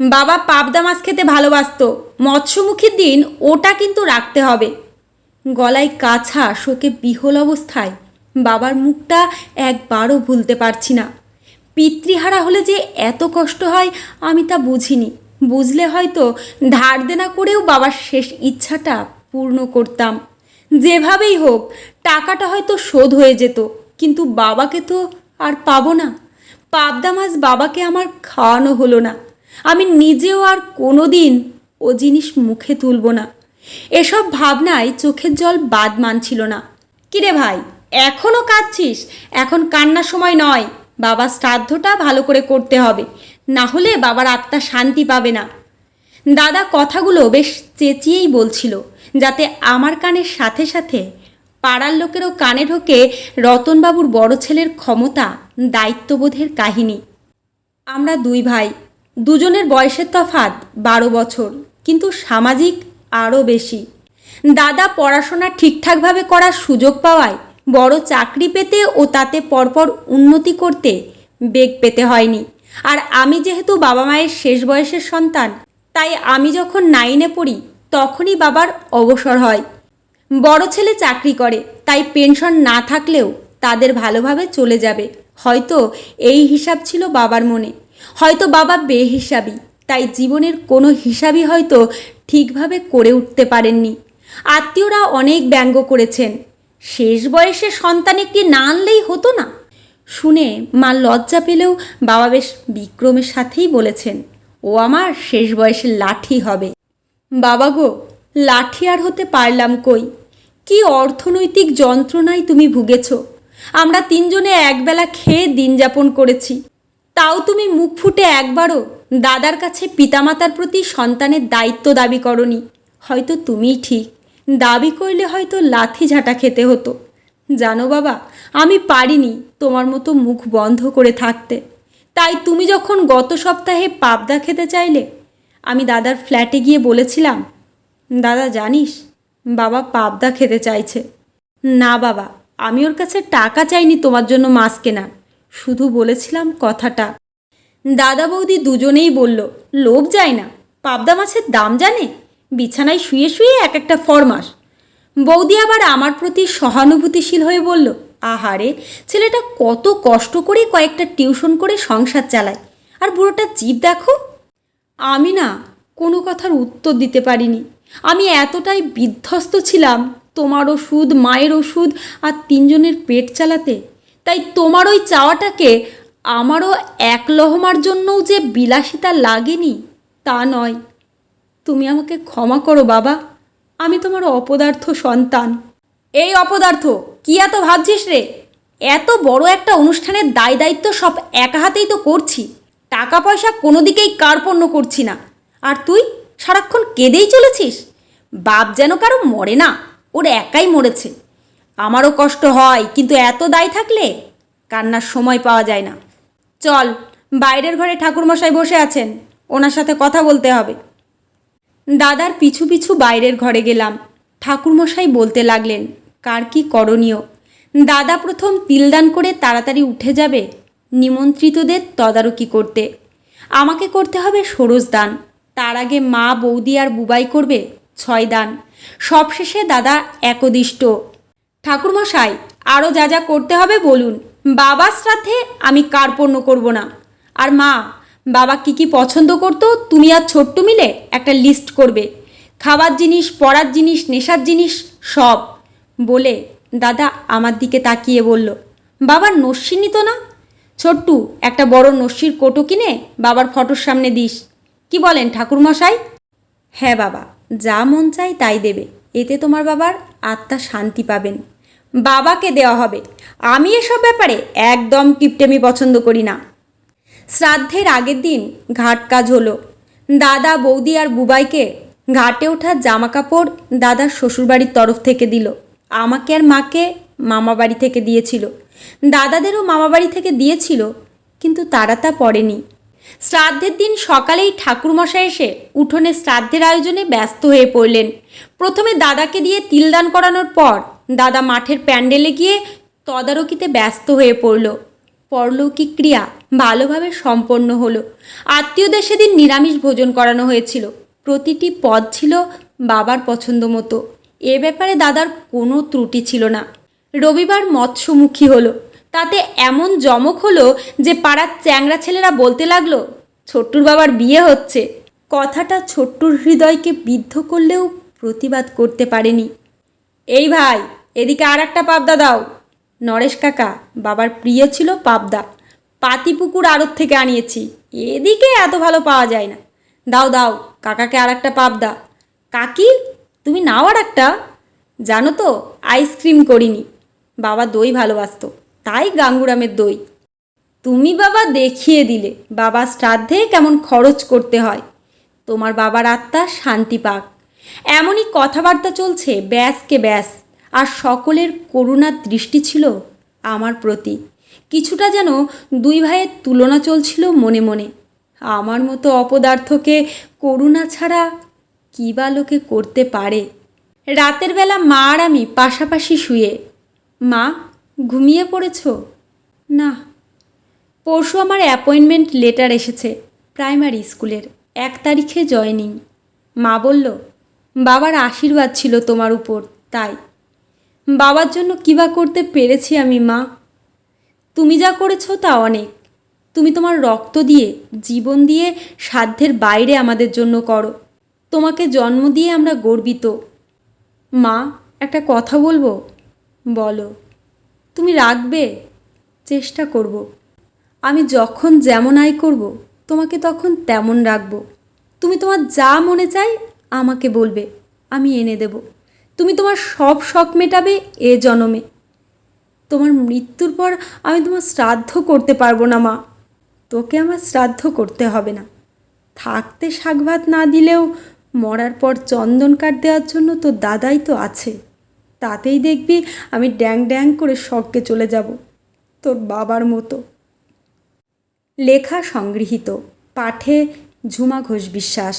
বাবা পাবদা মাছ খেতে ভালোবাসতো। মৎস্যমুখীর দিন ওটা কিন্তু রাখতে হবে। গলায় কাছা, শোকে বিহল অবস্থায়। বাবার মুখটা একবারও ভুলতে পারছি না। পিতৃহারা হলে যে এত কষ্ট হয়, আমি তা বুঝিনি। বুঝলে হয়তো ধার দেনা করেও বাবার শেষ ইচ্ছাটা পূর্ণ করতাম। যেভাবেই হোক, টাকাটা হয়তো শোধ হয়ে যেত, কিন্তু বাবাকে তো আর পাবো না। পাবদা মাছ বাবাকে আমার খাওয়ানো হলো না। আমি নিজেও আর কোনো দিন ও জিনিস মুখে তুলব না। এসব ভাবনায় চোখের জল বাদ মানছিল না। কিরে ভাই এখনও কাঁদছিস? এখন কান্নার সময় নয়। বাবার শ্রাদ্ধটা ভালো করে করতে হবে। না হলে বাবার আত্মা শান্তি পাবে না। দাদা কথাগুলো বেশ চেঁচিয়েই বলছিল, যাতে আমার কানের সাথে সাথে পাড়ার লোকেরও কানে ঢোকে রতনবাবুর বড় ছেলের ক্ষমতা, দায়িত্ববোধের কাহিনী। আমরা দুই ভাই দুজনের বয়সের তফাৎ বারো বছর, কিন্তু সামাজিক আরও বেশি। দাদা পড়াশোনা ঠিকঠাকভাবে করার সুযোগ পাওয়ায় বড় চাকরি পেতে ও তাতে পরপর উন্নতি করতে বেগ পেতে হয়নি। আর আমি যেহেতু বাবা মায়ের শেষ বয়সের সন্তান, তাই আমি যখন নাইনে পড়ি, তখনই বাবার অবসর হয়। বড় ছেলে চাকরি করে, তাই পেনশন না থাকলেও তাদের ভালোভাবে চলে যাবে। হয়তো এই হিসাব ছিল বাবার মনে। হয়তো বাবা বেহিসাবি, তাই জীবনের কোনো হিসাবই হয়তো ঠিকভাবে করে উঠতে পারেননি। আত্মীয়রা অনেক ব্যঙ্গ করেছেন। শেষ বয়সে সন্তান একটি না আনলেই হতো না। শুনে মা লজ্জা পেলেও বাবা বেশ বিক্রমের সাথেই বলেছেন, ও আমার শেষ বয়সে লাঠি হবে। বাবা গো, লাঠি আর হতে পারলাম কই? কি অর্থনৈতিক যন্ত্রণায় তুমি ভুগেছ? আমরা তিনজনে একবেলা খেয়ে দিন যাপন করেছি। তাও তুমি মুখ ফুটে একবারও দাদার কাছে পিতামাতার প্রতি সন্তানের দায়িত্ব দাবি করনি। হয়তো তুমিই ঠিক। দাবি করলে হয়তো লাথি ঝাঁটা খেতে হতো। জানো বাবা, আমি পারিনি তোমার মতো মুখ বন্ধ করে থাকতে। তাই তুমি যখন গত সপ্তাহে পাবদা খেতে চাইলে, আমি দাদার ফ্ল্যাটে গিয়ে বলেছিলাম, দাদা, জানিস, বাবা পাবদা খেতে চাইছে। না বাবা, আমি ওর কাছে টাকা চাইনি তোমার জন্য মাছ কেনা শুধু বলেছিলাম কথাটা। দাদা বৌদি দুজনেই বলল, লোভ যায় না, পাবদা মাছের দাম জানে? বিছানায় শুয়ে শুয়ে এক একটা ফরমাস বৌদি আবার আমার প্রতি সহানুভূতিশীল হয়ে বলল, আহারে, ছেলেটা কত কষ্ট করে কয়েকটা টিউশন করে সংসার চালায়, আর বুড়োটা জীব দেখো। আমি না কোনো কথার উত্তর দিতে পারিনি। আমি এতটাই বিধ্বস্ত ছিলাম, তোমার ওষুধ, মায়ের ওষুধ আর তিনজনের পেট চালাতে তাই তোমার ওই চাওয়াটাকে আমারও এক লহমার জন্যও যে বিলাসিতা লাগেনি, তা নয়। তুমি আমাকে ক্ষমা করো বাবা, আমি তোমার অপদার্থ সন্তান। এই অপদার্থ, কি এত ভাবছিস রে? এত বড় একটা অনুষ্ঠানের দায় দায়িত্ব সব একা হাতেই তো করছি। টাকা পয়সা কোনো দিকেই কার্পণ্য করছি না। আর তুই সারাক্ষণ কেঁদেই চলেছিস? বাপ যেন কারও মরে না, ওর একাই মরেছে। আমারও কষ্ট হয়, কিন্তু এত দায় থাকলে কান্নার সময় পাওয়া যায় না। চল, বাইরের ঘরে ঠাকুরমশাই বসে আছেন, ওনার সাথে কথা বলতে হবে। দাদার পিছু পিছু বাইরের ঘরে গেলাম। ঠাকুরমশাই বলতে লাগলেন, কার কি করণীয়? দাদা প্রথম তিলদান করে তাড়াতাড়ি উঠে যাবে, নিমন্ত্রিতদের তদারকি করতে। আমাকে করতে হবে ষোড়শ দান। তার আগে মা, বৌদি আর বুবাই করবে ছয় দান। সবশেষে দাদা একদিষ্ট। ঠাকুরমশাই আরও যা যা করতে হবে বলুন। বাবার শ্রাদ্ধে আমি কার্পণ্য করব না। আর মা, বাবা কি কি পছন্দ করতো, তুমি আর ছোট্ট মিলে একটা লিস্ট করবে। খাবার জিনিস পড়ার জিনিস, নেশার জিনিস, সব। বলে দাদা আমার দিকে তাকিয়ে বলল, বাবার নস্যি নিত না? ছোট্টু, একটা বড় নস্যির কোটো কিনে বাবার ফটোর সামনে দিস। কি বলেন ঠাকুরমশাই? হ্যাঁ বাবা, যা মন চাই তাই দেবে। এতে তোমার বাবার আত্মা শান্তি পাবেন। বাবাকে দেওয়া হবে। আমি এসব ব্যাপারে একদম কিপটেমি পছন্দ করি না। শ্রাদ্ধের আগের দিন ঘাট কাজ হলো। দাদা, বৌদি আর বুবাইকে ঘাটে ওঠা জামা কাপড় দাদার শ্বশুরবাড়ির তরফ থেকে দিল। আমাকে আর মাকে মামা বাড়ি থেকে দিয়েছিল। দাদাদেরও মামা বাড়ি থেকে দিয়েছিল, কিন্তু তারা তা পড়েনি। শ্রাদ্ধের দিন সকালেই ঠাকুরমশাই এসে উঠোনে শ্রাদ্ধের আয়োজনে ব্যস্ত হয়ে পড়লেন। প্রথমে দাদাকে দিয়ে তিলদান করানোর পর দাদা মাঠের প্যান্ডেলে গিয়ে তদারকিতে ব্যস্ত হয়ে পড়ল। পরলৌকিক ক্রিয়া ভালোভাবে সম্পন্ন হলো। আত্মীয়দের সেদিন নিরামিষ ভোজন করানো হয়েছিল। প্রতিটি পদ ছিল বাবার পছন্দ মতো। এ ব্যাপারে দাদার কোনো ত্রুটি ছিল না। রবিবার মৎস্যমুখী হলো। তাতে এমন জমক হলো যে পাড়ার চ্যাংরা ছেলেরা বলতে লাগল, ছোট্টুর বাবার বিয়ে হচ্ছে। কথাটা ছোট্টুর হৃদয়কে বিদ্ধ করলেও প্রতিবাদ করতে পারেনি। এই ভাই এদিকে আর একটা পাবদা দাও। নরেশ কাকা, বাবার প্রিয় ছিল পাবদা। পাতিপুকুর আড়ত থেকে আনিয়েছি। এদিকে এত ভালো পাওয়া যায় না। দাও দাও, কাকাকে আর একটা পাবদা। কাকি, তুমি নাও আর একটা জানো তো, আইসক্রিম করিনি। বাবা দই ভালোবাসতো, তাই গাঙ্গুরামের দই। তুমি বাবা দেখিয়ে দিলে, বাবা শ্রাদ্ধে কেমন খরচ করতে হয়। তোমার বাবার আত্মা শান্তি পাক। এমনই কথাবার্তা চলছে, ব্যাসকে ব্যাস। আর সকলের করুণার দৃষ্টি ছিল আমার প্রতি। কিছুটা যেন দুই ভাইয়ের তুলনা চলছিল মনে মনে। আমার মতো অপদার্থকে করুণা ছাড়া কী বা লোকে করতে পারে? রাতের বেলা মা আর আমি পাশাপাশি শুয়ে। মা, ঘুমিয়ে পড়েছ? না। পরশু আমার অ্যাপয়েন্টমেন্ট লেটার এসেছে প্রাইমারি স্কুলের। এক তারিখে জয়েনিং। মা বলল, বাবার আশীর্বাদ ছিল তোমার উপর, তাই। বাবার জন্য কী বা করতে পেরেছি আমি, মা? তুমি যা করেছ তা অনেক। তুমি তোমার রক্ত দিয়ে, জীবন দিয়ে, সাধ্যের বাইরে আমাদের জন্য করো। তোমাকে জন্ম দিয়ে আমরা গর্বিত। মা, একটা কথা বলব? বলো, তুমি রাখবে? চেষ্টা করব। আমি যখন যেমন আয় করব, তোমাকে তখন তেমন রাখব। তুমি তোমার যা মনে চাই আমাকে বলবে, আমি এনে দেব। তুমি তোমার সব শখ মেটাবে এ জনমে। তোমার মৃত্যুর পর আমি তোমার শ্রাদ্ধ করতে পারব না, মা। তোকে আমার শ্রাদ্ধ করতে হবে না। থাকতে শাক না দিলেও মরার পর চন্দন কাঠ দেওয়ার জন্য তো দাদাই তো আছে। তাতেই দেখবি আমি ড্যাং ড্যাং করে শখকে চলে যাব, তোর বাবার মতো। লেখা সংগৃহীত, পাঠে ঝুমা ঘোষ বিশ্বাস।